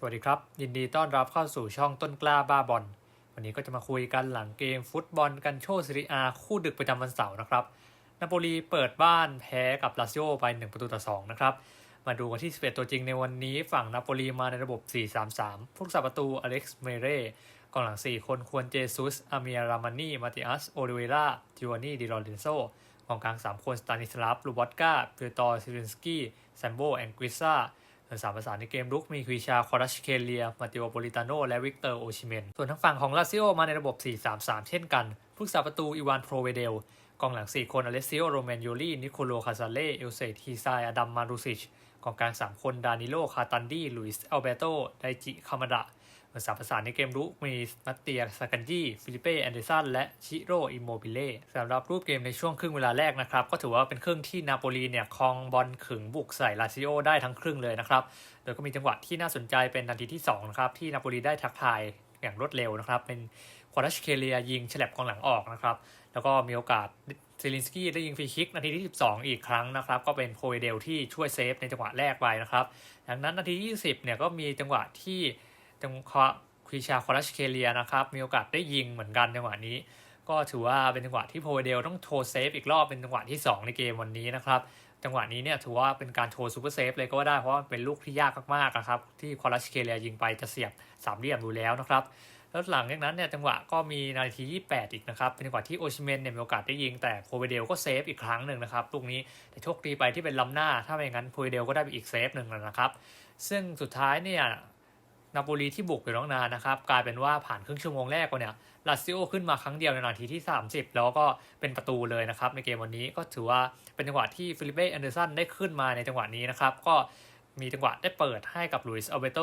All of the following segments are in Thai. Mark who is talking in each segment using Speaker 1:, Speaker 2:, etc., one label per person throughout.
Speaker 1: สวัสดีครับ ยินดีต้อนรับเข้าสู่ช่องต้นกล้าบ้าบอลวันนี้ก็จะมาคุยกันหลังเกมฟุตบอลกันโชซีรีอาคู่ดึกประจำวันเสาร์นะครับนาโปลีเปิดบ้านแพ้กับลาซิโอไป 1 ประตูต่อ2นะครับมาดูกันที่ 11 ตัวจริงในวันนี้ฝั่งนาโปลีมาในระบบ 4-3-3 ผู้รักษาประตูอเล็กซ์เมเร่กองหลัง 4 คนควรเจซุสอาเมียรามานีมาติอัสโอลิเวราจิวานีดิโรเลนโซกองกลาง 3 คนสตานิสลาฟลูบอตกาเปียตอร์ซิลินสกี้แซมโบแองกิซ่า ส่วนสามประสานในเกมรุกมีควิชาคอรัชเคเลีย มาติโอโปลิตาโน และวิกเตอร์โอชิเมน ส่วนทางฝั่งของลาซิโอมาในระบบ 4-3-3 เช่นกันผู้รักษาประตูอีวานโพรเวเดล กองหลัง 4 คนอเลซิโอโรเมนโยลีนิโคโลคาซาเล่เอลเซทีซายอดัมมารูซิชกองกลาง 3 คนดานิโลคาตันดีลุยส์อัลเบโตไดจิคามาดะ ส่วนสามประสานในเกมรุกมีมัตเตียสกันจีฟิลิเป้แอนเดสันและชิโรอิโมบิเล่สำหรับรูปเกมในช่วงครึ่งเวลาแรกนะครับ ก็ถือว่าเป็นครึ่งที่นาโปลีเนี่ยครองบอลขึงบุกใส่ลาซิโอได้ทั้งครึ่งเลยนะครับ โดยก็มีจังหวะที่น่าสนใจเป็นนาทีที่2นะครับที่นาโปลีได้ทักทายอย่างรวดเร็วนะครับ เป็นควอรัชเคเลียยิงฉลับกองหลังออกนะครับ แล้วก็มีโอกาสเซลินสกี้ได้ยิงฟรีคิกนาทีที่ 12 อีกครั้งนะครับ ก็เป็นโพเวเดลที่ช่วยเซฟในจังหวะแรกไปนะครับ ดังนั้นนาทีที่20เนี่ยก็มีจังหวะที่ จังหวะควิชาควอรัชเคเลียนะครับ มีโอกาสได้ยิงเหมือนกันจังหวะนี้ ก็ถือว่าเป็นจังหวะที่โพเวเดลต้องโชว์เซฟอีกรอบเป็นจังหวะที่ 2 ในเกมวันนี้นะครับ จังหวะนี้เนี่ยถือว่าเป็นการโชว์ซูเปอร์เซฟเลยก็ว่าได้เพราะว่าเป็นลูกที่ยากมากๆนะครับ ที่คอรัชเคเลียยิงไปจะเสียบสามเหลี่ยมอยู่แล้วนะครับแล้วหลังจากนั้นเนี่ยจังหวะก็มีนาทีที่28 อีกนะครับ เป็นจังหวะที่โอชิเมนเนี่ยมีโอกาสได้ยิงแต่โพเวเดลก็เซฟอีกครั้งหนึ่งนะครับลูกนี้แต่โชคดีไปที่เป็นล้ำหน้า ถ้าไม่อย่างนั้นโพเวเดลก็ได้ไปอีกเซฟหนึ่งแล้วนะครับ ซึ่งสุดท้ายเนี่ย นาโปลีที่บุกอยู่ตั้งนานนะครับ กลายเป็นว่าผ่านครึ่งชั่วโมงแรกก็เนี่ยลาซิโอขึ้นมาครั้งเดียวในนาทีที่ 30 แล้วก็เป็นประตูเลยนะครับในเกมวันนี้ก็ถือว่าเป็นจังหวะที่ฟิลิเป้แอนเดอร์สันได้ขึ้นมาในจังหวะนี้นะครับ ก็มีจังหวะได้เปิดให้กับลุยส์อัลเบโต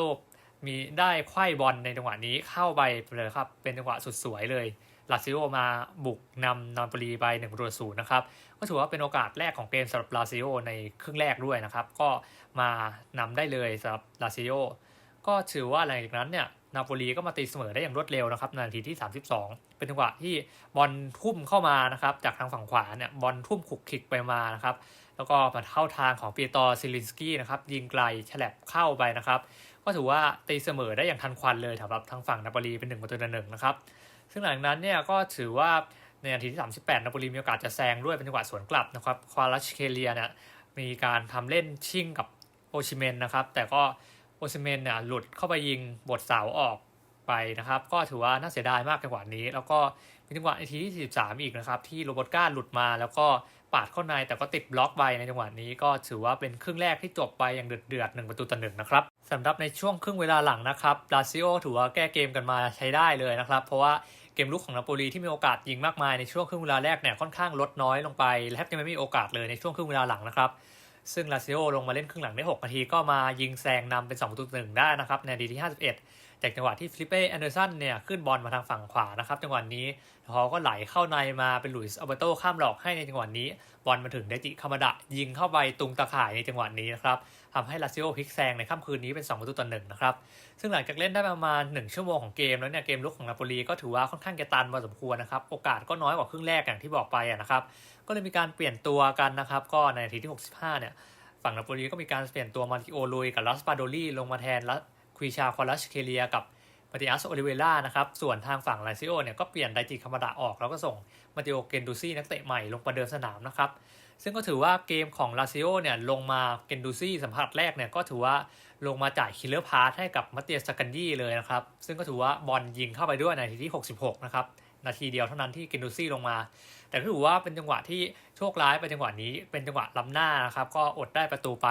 Speaker 1: มีได้ไขว้บอลในจังหวะนี้เข้าไปเลยครับ เป็นจังหวะสุดสวยเลยลาซิโอมาบุกนำนาโปลีไป1ประตูศูนย์นะครับ ก็ถือว่าเป็นโอกาสแรกของเกมสำหรับลาซิโอในครึ่งแรกด้วยนะครับ ก็มานำได้เลยสำหรับลาซิโอ ก็ถือว่าหลังจากนั้นเนี่ยนาโปลีก็มาตีเสมอได้อย่างรวดเร็วนะครับในนาทีที่ 32 เป็นจังหวะที่บอลทุ่มเข้ามานะครับจากทางฝั่งขวาเนี่ยบอลทุ่มขุกขิกไปมานะครับแล้วก็มาเข้าทางของปีตอร์ซิลินสกี้นะครับยิงไกลฉลับเข้าไปนะครับ ก็ถือว่าตีเสมอได้อย่างทันควันเลยสำหรับทางฝั่งนาโปลีเป็น1ประตูต่อหนึ่งนะครับซึ่งหลังจากนั้นเนี่ยก็ถือว่าในนาทีที่ 38 นาโปลีมีโอกาสจะแซงด้วยเป็นจังหวะสวนกลับนะครับควาลัชเคเลียเนี่ยมีการทำเล่นชิ่งกับโอชิเมนนะครับแต่ก็ โอชิเมนเนี่ยหลุดเข้าไปยิงบทเสาออกไปนะครับ ก็ถือว่าน่าเสียดายมากจังหวะนี้ แล้วก็มีจังหวะนาทีที่ 43 อีกนะครับ ที่โรบอตก้าหลุดมาแล้วก็ปาดเข้าในแต่ก็ติดบล็อกไปในจังหวะนี้ ก็ถือว่าเป็นครึ่งแรกที่จบไปอย่างเดือดเดือดหนึ่งประตูต่อหนึ่งนะครับสำหรับในช่วงครึ่งเวลาหลังนะครับลาซิโอถือว่าแก้เกมกันมาใช้ได้เลยนะครับ เพราะว่าเกมลุกของนาโปลีที่มีโอกาสยิงมากมายในช่วงครึ่งเวลาแรกเนี่ยค่อนข้างลดน้อยลงไปและแทบจะไม่มีโอกาสเลยในช่วงครึ่งเวลาหลังนะครับ ซึ่งลาซิโอลงมาเล่นครึ่งหลังได้ 6 นาทีก็มายิงแซงนำเป็น 2 ประตูต่อหนึ่งได้นะครับ ในนาทีที่ 51 จากจังหวะที่ฟิลิเป้แอนเดอร์สันเนี่ยขึ้นบอลมาทางฝั่งขวานะครับ จังหวะนี้เขาก็ไหลเข้าในมาเป็นหลุยส์อัลเบโตข้ามหลอกให้ในจังหวะนี้ บอลมาถึงเดจิคามาดะยิงเข้าไปตุงตะข่ายในจังหวะนี้นะครับ ทำให้ลาซิโอพลิกแซงในค่ำคืนนี้เป็น 2 ประตูต่อหนึ่งนะครับ ซึ่งหลังจากเล่นได้ประมาณ 1 ชั่วโมงของเกมแล้วเนี่ยเกมลุกของนาโปลีก็ถือว่าค่อนข้างจะตันพอสมควรนะครับ โอกาสก็น้อยกว่าครึ่งแรกอย่างที่บอกไปะนะครับ ก็เลยมีการเปลี่ยนตัวกันนะครับ ก็ในนาทีที่ 65 เนี่ย ฝั่งนาโปลีก็มีการเปลี่ยนตัวมาติโอลุยกับลัสปาโดลีลงมาแทนละควิชาควอลัชเคเลียกับมาติอัสโอลิเวล่านะครับ ส่วนทางฝั่งลาซิโอเนี่ยก็เปลี่ยนไดจิคามาดะออกแล้วก็ส่งมาติโอเกนดูซี่นักเตะใหม่ลงประเดิมสนามนะครับ ซึ่งก็ถือว่าเกมของลาซิโอเนี่ยลงมาเกนดูซี่สัมผัสแรกเนี่ยก็ถือว่าลงมาจ่ายคิลเลอร์พาสให้กับมาเตียสกันยี่เลยนะครับ ซึ่งก็ถือว่าบอลยิงเข้าไปด้วยในาทีที่ 66 นะครับ นาทีเดียวเท่านั้นที่เกนดูซี่ลงมา แต่ก็ถือว่าเป็นจังหวะที่โชคร้ายไปจังหวะนี้เป็นจังหวะล้ำหน้านะครับก็อดได้ประตูไป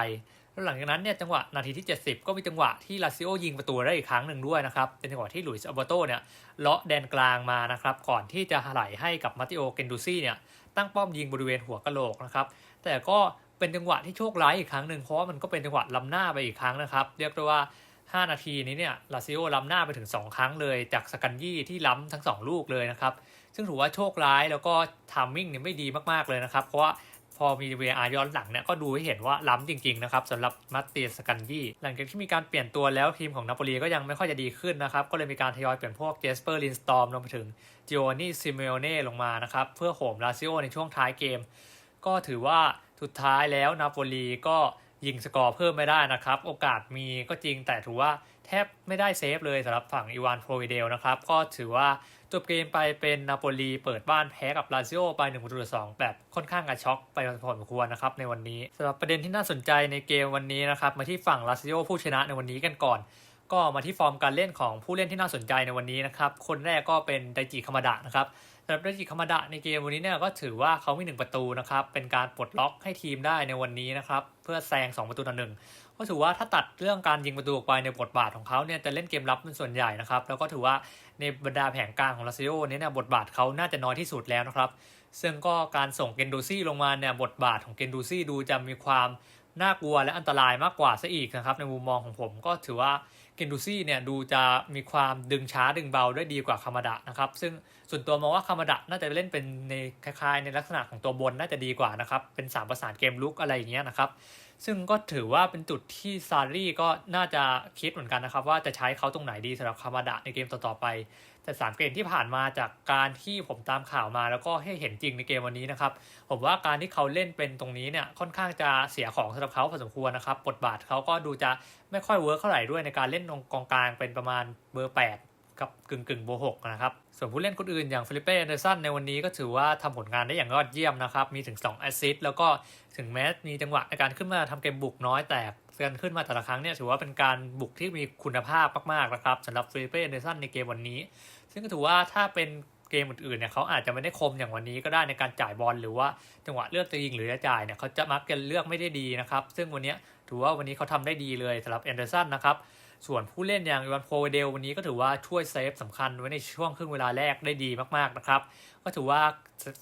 Speaker 1: แล้วหลังจากนั้นเนี่ยจังหวะนาทีที่ 70 ก็มีจังหวะที่ลาซิโอยิงประตูได้อีกครั้งหนึ่งด้วยนะครับ เป็นจังหวะที่หลุยส์อัลเบโตเนี่ยเลาะแดนกลางมานะครับก่อนที่จะไหลให้กับมาติโอเกนดูซี่เนี่ยตั้งป้อมยิงบริเวณหัวกะโหลกนะครับแต่ก็เป็นจังหวะที่โชคร้ายอีกครั้งหนึ่งเพราะว่ามันก็เป็นจังหวะล้ำหน้าไปอีกครั้งนะครับ เรียกได้ว่า 5 นาทีนี้เนี่ยลาซิโอล้ำหน้าไปถึง 2 ครั้งเลย จากสกันยี่ที่ล้ำทั้ง 2 ลูกเลยนะครับซึ่งถือว่าโชคร้ายแล้วก็ทามมิ่งเนี่ยไม่ดีมากๆเลยนะครับ เพราะว่า พอมี VR ย้อนหลังเนี่ยก็ดูให้เห็นว่าล้ำจริงๆนะครับสำหรับมาเตียสกันยี่หลังจากที่มีการเปลี่ยนตัวแล้วทีมของนาโปลีก็ยังไม่ค่อยจะดีขึ้นนะครับ ก็เลยมีการทยอยเปลี่ยนพวกเจสเปอร์ลินสตอมลงไปถึงจิโอนี่ซิเมโอเน่ลงมานะครับเพื่อโหมลาซิโอในช่วงท้ายเกม ก็ถือว่าสุดท้ายแล้วนาโปลีก็ยิงสกอร์เพิ่มไม่ได้นะครับ โอกาสมีก็จริงแต่ถือว่าแทบไม่ได้เซฟเลยสำหรับฝั่งอีวานโปรวิเดลนะครับ ก็ถือว่า จบเกมไปเป็นนาโปลีเปิดบ้านแพ้กับลาซิโอไป1ประตูต่อ2แบบค่อนข้างกระช็อกไปพอสมควรนะครับในวันนี้สำหรับประเด็นที่น่าสนใจในเกมวันนี้นะครับมาที่ฝั่งลาซิโอผู้ชนะในวันนี้กันก่อน ก็มาที่ฟอร์มการเล่นของผู้เล่นที่น่าสนใจในวันนี้นะครับคนแรกก็เป็นไดจิคามาดะนะครับ สำหรับไดจิคามาดะในเกมวันนี้เนี่ยก็ถือว่าเขามีหนึ่งประตูนะครับ เป็นการปลดล็อกให้ทีมได้ในวันนี้นะครับ เพื่อแซง 2 ประตูต่อหนึ่งก็ถือว่าถ้าตัดเรื่องการยิงประตูออกไปในบทบาทของเขาเนี่ยจะเล่นเกมรับเป็นส่วนใหญ่นะครับ แล้วก็ถือว่าในบรรดาแผงกลางของลาซิโอเนี่ยบทบาทเขาน่าจะน้อยที่สุดแล้วนะครับ ซึ่งก็การส่งเกนดูซี่ลงมาเนี่ยบทบาทของเกนดูซี่ดูจะมีความ น่ากลัวและอันตรายมากกว่าซะอีกนะครับในมุมมองของผมก็ถือว่าเกนดูซี่เนี่ยดูจะมีความดึงช้าดึงเบาได้ดีกว่าคามาดะนะครับซึ่งส่วนตัวมองว่าคามาดะน่าจะเล่นเป็นในคล้ายๆ ในลักษณะของตัวบนน่าจะดีกว่านะครับเป็นสามประสานเกมลุกอะไรอย่างเงี้ยนะครับซึ่งก็ถือว่าเป็นจุดที่ซารีก็น่าจะคิดเหมือนกันนะครับว่าจะใช้เขาตรงไหนดีสำหรับคามาดะในเกมต่อๆไป แต่สามเกมที่ผ่านมาจากการที่ผมตามข่าวมา แล้วก็ให้เห็นจริงในเกมวันนี้นะครับ ผมว่าการที่เขาเล่นเป็นตรงนี้เนี่ยค่อนข้างจะเสียของสำหรับเขาพอสมควรนะครับบทบาทเขาก็ดูจะไม่ค่อยเวิร์กเท่าไหร่ด้วยในการเล่นตรงกองกลางเป็นประมาณเบอร์ 8 กับกึ่งกึ่งเบอร์หกนะครับ ส่วนผู้เล่นคนอื่นอย่างฟิลิปเป้แอนเดอร์สันในวันนี้ก็ถือว่าทำผลงานได้อย่างยอดเยี่ยมนะครับมีถึง2แอสซิสต์แล้วก็ถึงแม้มีจังหวะในการขึ้นมาทำเกมบุกน้อยแต่ การขึ้นมาแต่ละครั้งเนี่ยถือว่าเป็นการบุกที่มีคุณภาพมากๆนะครับสำหรับฟิลิปเป้แอนเดอร์สันในเกมวันนี้ ซึ่งก็ถือว่าถ้าเป็นเกมอื่นๆเนี่ยเขาอาจจะไม่ได้คมอย่างวันนี้ก็ได้ในการจ่ายบอลหรือว่าจังหวะเลือกจะยิงหรือจะจ่ายเนี่ยเขาจะมักจะเลือกไม่ได้ดีนะครับ ซึ่งวันนี้ถือว่าวันนี้เขาทำได้ดีเลยสำหรับแอนเดอร์สันนะครับส่วนผู้เล่นอย่างอีวานโฟเดลวันนี้ก็ถือว่าช่วยเซฟสำคัญไว้ในช่วงครึ่งเวลาแรกได้ดีมากๆนะครับ ก็ถือว่า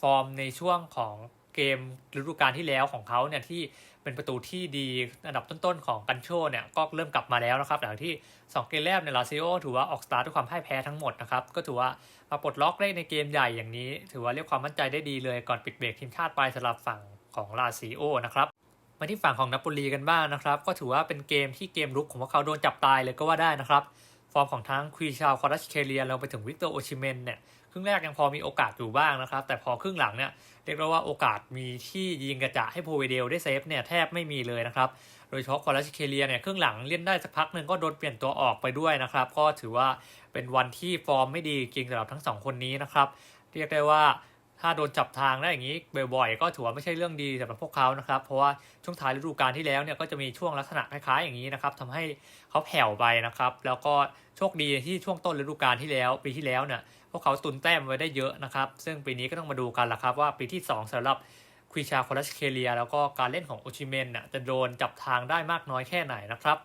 Speaker 1: ฟอร์มในช่วงของเกมฤดูกาลที่แล้วของเขาเนี่ยที่ เป็นประตูที่ดีอันดับต้นๆของกันโชเนี่ยก็เริ่มกลับมาแล้วนะครับหลังที่ 2 เกมแรกในลาซิโอถือว่าออกสตาร์ทด้วยความพ่ายแพ้ทั้งหมดนะครับก็ถือว่ามาปลดล็อกได้ในเกมใหญ่อย่างนี้ ถือว่าเรียกความมั่นใจได้ดีเลยก่อนปิดเบรกทีมชาติไปสำหรับฝั่งของลาซิโอนะครับมาที่ฝั่งของนาโปลีกันบ้างนะครับ ก็ถือว่าเป็นเกมที่เกมรุกของพวกเขาโดนจับตายเลยก็ว่าได้นะครับฟอร์มของทั้งควีชาวคอรัชเคเลียเราไปถึงวิกเตอร์โอชิเมนเนี่ย ครึ่งแรกยังพอมีโอกาสอยู่บ้างนะครับ แต่พอครึ่งหลังเนี่ยเรียกได้ว่าโอกาสมีที่ยิงกระจะให้โพเวเดลได้เซฟเนี่ยแทบไม่มีเลยนะครับ โดยเฉพาะคอรัชเคเลียเนี่ยครึ่งหลังเล่นได้สักพักหนึ่งก็โดนเปลี่ยนตัวออกไปด้วยนะครับ ก็ถือว่าเป็นวันที่ฟอร์มไม่ดีจริงสำหรับทั้งสองคนนี้นะครับ เรียกได้ว่าถ้าโดนจับทางได้อย่างนี้บ่อยๆ ก็ถือว่าไม่ใช่เรื่องดีสำหรับพวกเขานะครับ เพราะว่าช่วงท้ายฤดูกาลที่แล้วเนี่ยก็จะมีช่วงลักษณะคล้ายๆอย่างนี้นะครับทำให้เขาแผ่วไปนะครับ แล้วก็โชคดีที่ช่วงต้นฤดูกาลที่แล้วปีที่แล้วเนี่ย พวกเขาตุนแต้มไว้ได้เยอะนะครับ ซึ่งปีนี้ก็ต้องมาดูกันละครับว่าปีที่ 2สำหรับควิชาคอรัชเคเลีย แล้วก็การเล่นของโอชิเมนน่ะจะโดนจับทางได้มากน้อยแค่ไหนนะครับ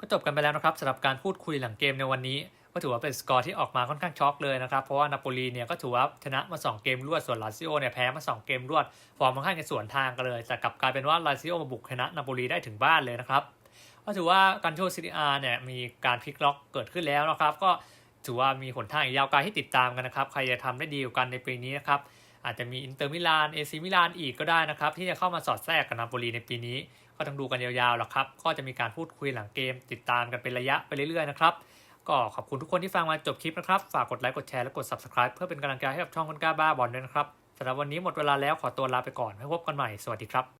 Speaker 1: ก็จบกันไปแล้วนะครับสำหรับการพูดคุยหลังเกมในวันนี้ ก็ถือว่าเป็นสกอร์ที่ออกมาค่อนข้างช็อกเลยนะครับ เพราะว่านาโปลีเนี่ยก็ถือว่าชนะมา 2 เกมรวดส่วนลาซิโอเนี่ยแพ้มา 2 เกมรวด ฟอร์มค่อนข้างจะสวนทางกันเลยแต่กลับกลายเป็นว่าลาซิโอมาบุกชนะนาโปลีได้ถึงบ้านเลยนะครับก็ถือว่าการโชว์ซีรีอาร์เนี่ยมีการพลิกล็อกเกิดขึ้นแล้วนะครับ ก็ ถือว่ามีหนทางอีกยาวไกลให้ติดตามกันนะครับ ใครจะทำได้ดีกว่ากันในปีนี้นะครับ อาจจะมีอินเตอร์มิลานเอซิมิลานอีกก็ได้นะครับ ที่จะเข้ามาสอดแทรกกับนาโปลีในปีนี้ ก็ต้องดูกันยาวๆหรอกครับ ก็จะมีการพูดคุยหลังเกม ติดตามกันเป็นระยะไปเรื่อยๆนะครับ ก็ขอบคุณทุกคนที่ฟังมาจบคลิปนะครับ ฝากกดไลค์ กดแชร์ และกด subscribe เพื่อเป็นกำลังใจให้กับช่องคนกล้าบ้าบอลด้วยนะครับสำหรับวันนี้หมดเวลาแล้วขอตัวลาไปก่อนไว้พบกันใหม่ สวัสดีครับ